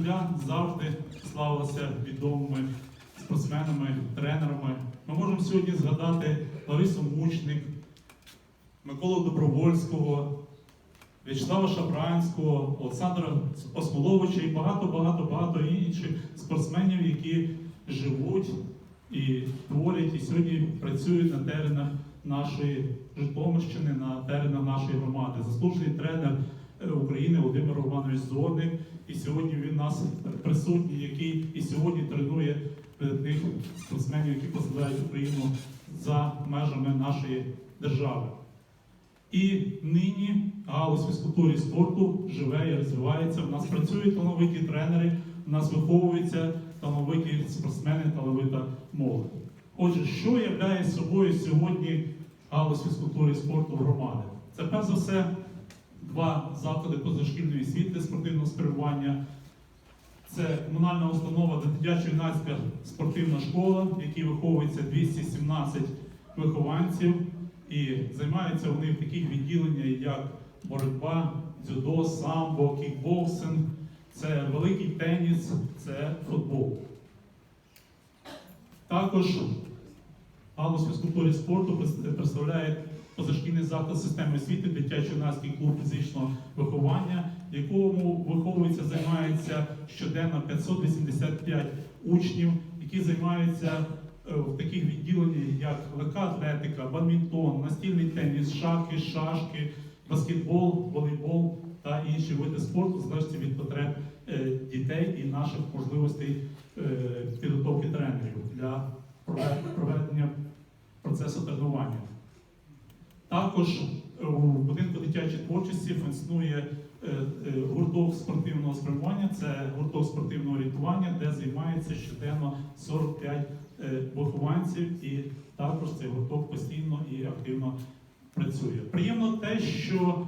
земля завжди славилася відомими спортсменами, тренерами. Ми можемо сьогодні згадати Ларису Мучник, Миколу Добровольського, В'ячеслава Шабранського, Олександра Осмоловича і багато-багато-багато інших спортсменів, які живуть і творять, і сьогодні працюють на теренах нашої Житомирщини, на теренах нашої громади. Заслужений тренер України Володимир Романович Зорник. І сьогодні він нас присутній, який і сьогодні тренує видатних спортсменів, які посилають Україну за межами нашої держави. І нині галузь фізкультури і спорту живе і розвивається. У нас працюють талановиті тренери, у нас виховуються талановиті спортсмени, талановита молодь. Отже, що являє собою сьогодні галузь фізкультури і спорту громади? Це перш за все два заклади позашкільної освіти спортивного спрямування. Це комунальна установа дитячо-юнацька спортивна школа, в якій виховується 217 вихованців, і займаються вони в таких відділеннях, як боротьба, дзюдо, самбо, кікбоксинг, це великий теніс, це футбол. Також галузь фізкультури спорту представляє позашкільний заклад системи освіти, дитячо-юнацький клуб фізичного виховання, в якому виховується, займається щоденно 585 учнів, які займаються е, в таких відділеннях, як легка атлетика, бадмінтон, настільний теніс, шахи, шашки, баскетбол, волейбол та інші види спорту, в залежності від потреб е, дітей і наших можливостей е, підготовки тренерів для проведення процесу тренування. Також у будинку дитячої творчості функціонує е, е, гурток спортивного спрямування, це гурток спортивного орієнтування, де займається щоденно 45 е, вихованців, і також цей гурток постійно і активно працює. Приємно те, що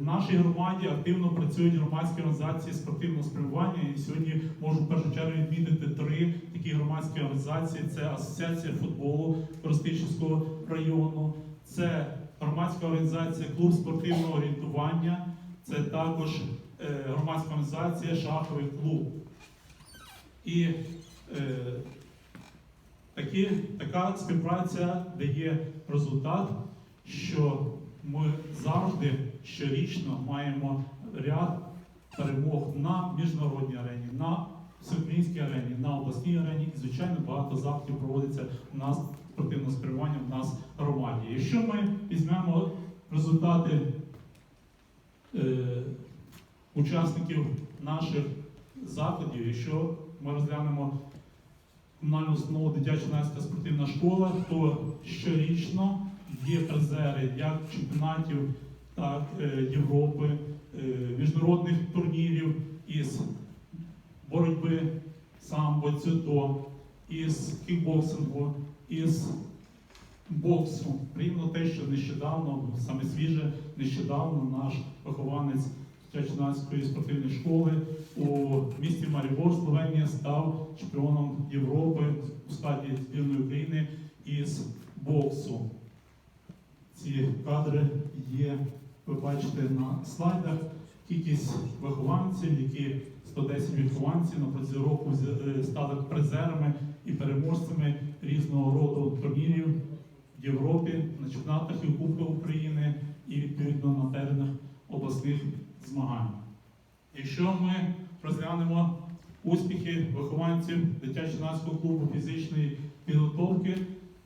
в нашій громаді активно працюють громадські організації спортивного спрямування. І сьогодні можу в першу чергу відмітити три такі громадські організації: це Асоціація футболу Ростичівського району, це громадська організація Клуб спортивного орієнтування, це також е, громадська організація Шаховий клуб. І е, такі, така співпраця дає результат, що ми завжди щорічно маємо ряд перемог на міжнародній арені, на всеукраїнській арені, на обласній арені, і звичайно багато заходів проводиться у нас спортивне спрямування в нас громаді. Якщо ми візьмемо результати е, учасників наших закладів, якщо ми розглянемо комунальну установу дитячо-юнацька спортивна школа, то щорічно є призери як чемпіонатів, так е, Європи, е, міжнародних турнірів із дзюдо, із кікбоксингу, із боксу. Приємно те, що нещодавно, саме свіже, нещодавно наш вихованець дитячо-юнацької спортивної школи у місті Марібор, Словенія, став чемпіоном Європи у складі збірної України із боксу. Ці кадри є, ви бачите на слайдах. Кількість вихованців, які 110 вихованців на протязі року е, стали призерами і переможцями різного роду турнірів в Європі, на чемпіонатах і Кубках України і відповідно на теренах обласних змагань. Якщо ми розглянемо успіхи вихованців дитячо-юнацького клубу фізичної підготовки,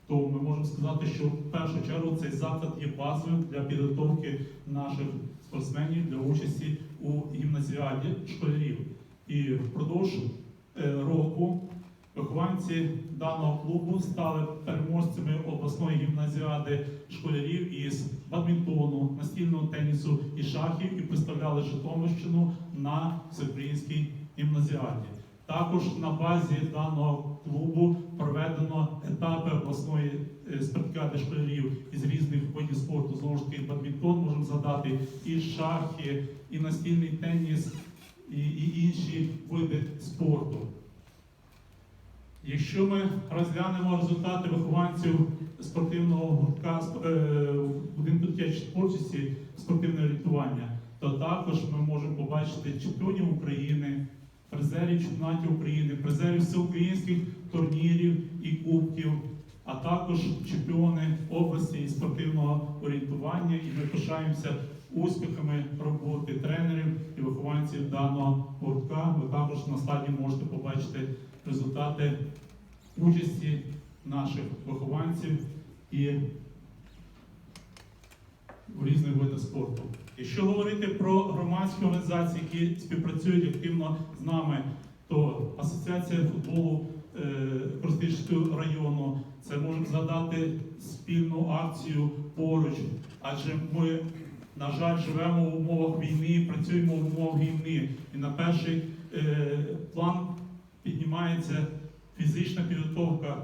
то ми можемо сказати, що в першу чергу цей заклад є базою для підготовки наших спортсменів для участі у гімназіаді школярів. І впродовж е, року вихованці даного клубу стали переможцями обласної гімназіади школярів із бадмінтону, настільного тенісу і шахів і представляли Житомирщину на всеукраїнській гімназіаді. Також на базі даного клубу проведено етапи обласної е, спартакіади школярів із різних видів спорту. Знову ж таки, бадмінтон можемо згадати, і шахи, і настільний теніс, і, і інші види спорту. Якщо ми розглянемо результати вихованців спортивного гуртка е, будинку дитячої творчості спортивне орієнтування, то також ми можемо побачити чемпіонів України, призерів чемпіонатів України, призерів всеукраїнських турнірів і кубків, а також чемпіони області і спортивного орієнтування. І ми пишаємося успіхами роботи тренерів і вихованців даного гуртка. Ви також на слайді можете побачити результати участі наших вихованців і в різних видах спорту. Якщо говорити про громадські організації, які співпрацюють активно з нами, то Асоціація футболу е, району, це можемо згадати спільну акцію поруч, адже ми, на жаль, живемо в умовах війни, працюємо в умовах війни. І на перший е, план піднімається фізична підготовка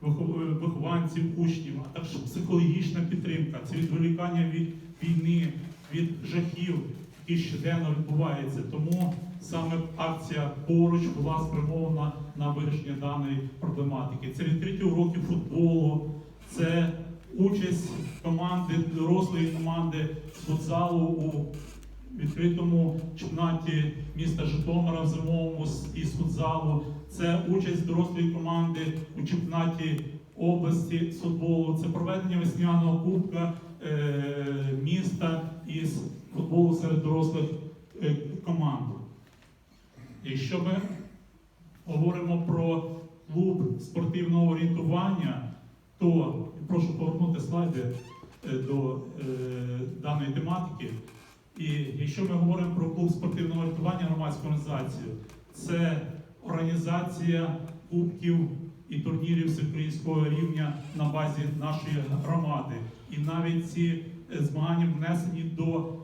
вихованців, учнів, а також психологічна підтримка, це відволікання від війни, від жахів, які щоденно відбуваються. Тому саме акція поруч була спрямована на вирішення даної проблематики. Це відкриті уроки футболу, це участь команди, дорослої команди футзалу у відкритому чемпіонаті міста Житомира в зимовому із футзалу. Це участь дорослої команди у чемпіонаті області з футболу. Це проведення весняного кубка е, міста із футболу серед дорослих. Якщо ми говоримо про клуб спортивного орієнтування, то прошу повернути слайди е, до е, даної тематики. І якщо ми говоримо про клуб спортивного орієнтування громадську організацію, це організація кубків і турнірів всеукраїнського рівня на базі нашої громади. І навіть ці е, змагання внесені до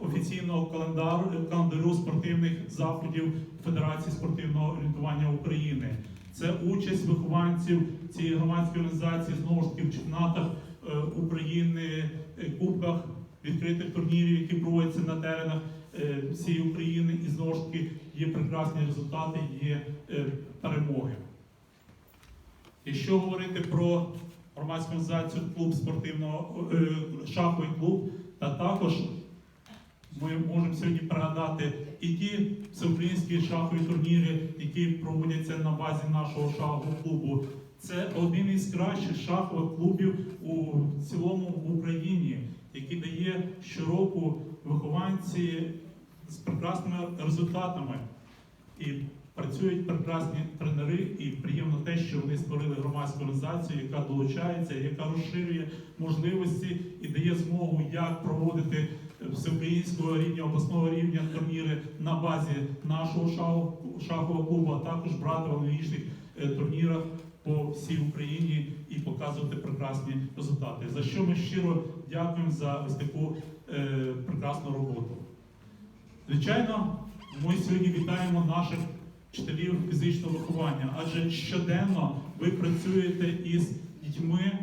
офіційного календару, календарю спортивних заходів Федерації спортивного орієнтування України. Це участь вихованців цієї громадської організації знову ж таки в чемпіонатах е, України, е, кубках відкритих турнірів, які проводяться на теренах е, всієї України, і знову ж таки є прекрасні результати, є е, перемоги. Якщо говорити про громадську організацію клуб спортивного е, шаховий клуб, та також ми можемо сьогодні пригадати і ті всеукраїнські шахові турніри, які проводяться на базі нашого шахового клубу. Це один із кращих шахових клубів у цілому в Україні, який дає щороку вихованці з прекрасними результатами. І працюють прекрасні тренери, і приємно те, що вони створили громадську організацію, яка долучається, яка розширює можливості і дає змогу як проводити всеукраїнського рівня, обласного рівня турніри на базі нашого шахового клубу, а також брати в аналогічних е, турнірах по всій Україні і показувати прекрасні результати. За що ми щиро дякуємо за ось таку е, прекрасну роботу. Звичайно, ми сьогодні вітаємо наших вчителів фізичного виховання, адже щоденно ви працюєте із дітьми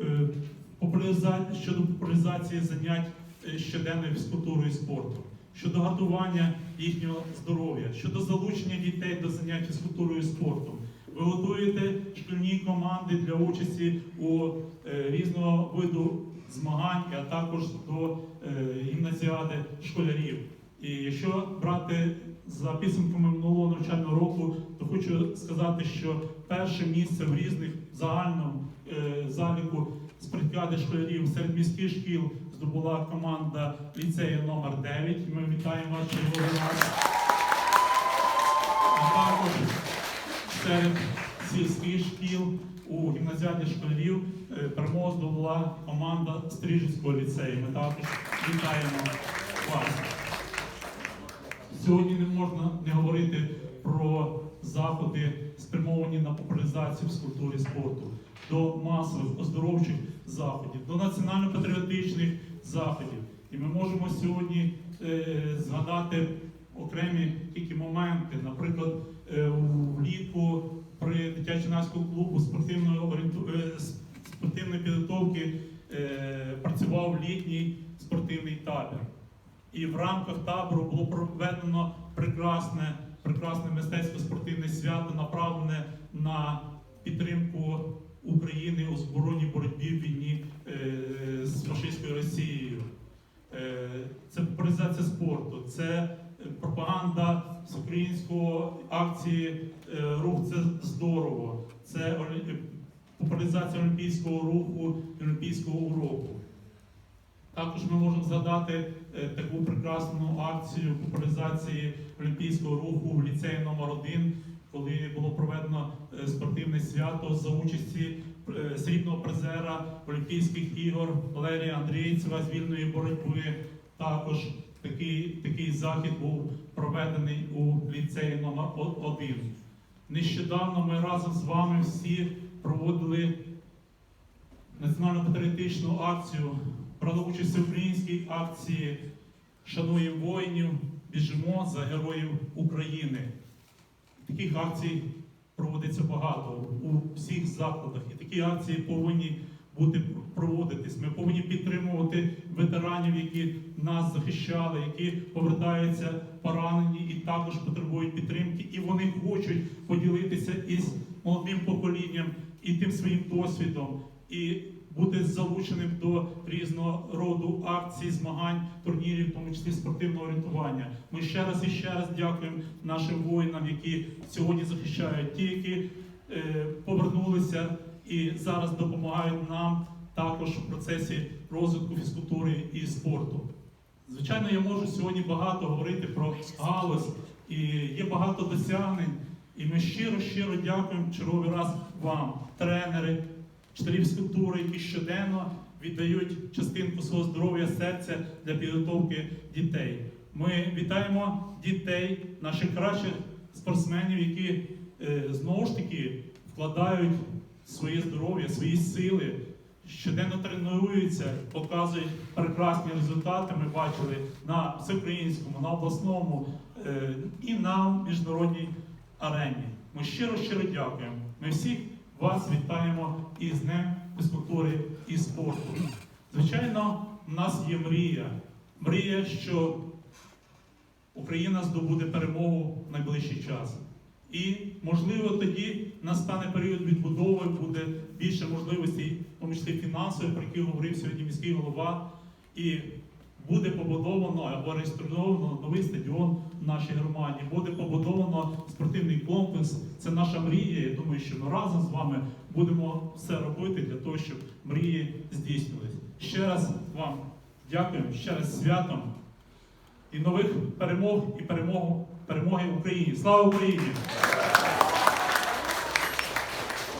е, щодо популяризації занять е, щоденною фізкультурою і спорту, щодо готування їхнього здоров'я, щодо залучення дітей до занять фізкультурою і спортом. Ви готуєте шкільні команди для участі у е, різного виду змагань, а також до е, гімназіади школярів. І якщо брати за підсумками минулого навчального року, то хочу сказати, що перше місце в різних загальному е, заліку спартакіади школярів серед міських шкіл здобула команда ліцею номер 9 Ми вітаємо вас черговий раз. А також серед сільських шкіл у гімназіаді школярів е, перемогу здобула команда Стрижівського ліцею. Ми також вітаємо вас. Сьогодні не можна не говорити про заходи, спрямовані на популяризацію фізкультури спорту, до масових оздоровчих заходів, до національно-патріотичних заходів. І ми можемо сьогодні е, згадати окремі тільки моменти, наприклад, е, влітку при дитячо-юнацькому клубу спортивної е, спортивної підготовки е, працював літній спортивний табір. І в рамках табору було проведено прекрасне, прекрасне мистецько-спортивне свято, направлене на підтримку України у збройній боротьбі в війні е, з фашистською Росією. Е, це популяризація спорту, це пропаганда з українського акції е, Рух це здорово. Це популяризація олімпійського руху, олімпійського уроку. Також ми можемо згадати таку прекрасну акцію популяризації олімпійського руху в ліцеї номер 1 коли було проведено е, спортивне свято за участі е, срібного призера Олімпійських ігор Валерія Андрійцева з вільної боротьби. Також такий, такий захід був проведений у ліцеї номер 1 Нещодавно ми разом з вами всі проводили національно-патріотичну акцію, брали участь в українській акції Шануємо воїнів, біжимо за героїв України. Таких акцій проводиться багато у всіх закладах, і такі акції повинні бути проводитись. Ми повинні підтримувати ветеранів, які нас захищали, які повертаються поранені і також потребують підтримки, і вони хочуть поділитися із молодим поколінням і тим своїм досвідом, і бути залученим до різного роду акцій, змагань, турнірів, тому числі спортивного орієнтування. Ми ще раз і ще раз дякуємо нашим воїнам, які сьогодні захищають, ті, які е, повернулися і зараз допомагають нам також в процесі розвитку фізкультури і спорту. Звичайно, я можу сьогодні багато говорити про галузь, і є багато досягнень. І ми щиро, щиро дякуємо черговий раз вам, тренери, вчителі фізкультури, які щоденно віддають частинку свого здоров'я серця для підготовки дітей. Ми вітаємо дітей, наших кращих спортсменів, які е, знову ж таки вкладають своє здоров'я, свої сили, щоденно тренуються, показують прекрасні результати. Ми бачили на всеукраїнському, на обласному е, і на міжнародній арені. Ми щиро щиро дякуємо. Ми всіх вас вітаємо із Днем фізкультури і спорту. Звичайно, в нас є мрія. Мрія, що Україна здобуде перемогу в найближчий час. І, можливо, тоді настане період відбудови, буде більше можливостей, в тому фінансових, про які говорив сьогодні міський голова, і буде побудовано або реєстровано новий стадіон в нашій громаді, буде побудовано спортивний комплекс. Це наша мрія. Я думаю, що ми разом з вами будемо все робити для того, щоб мрії здійснились. Ще раз вам дякую, ще раз святом і нових перемог і перемогу, перемоги Україні. Слава Україні!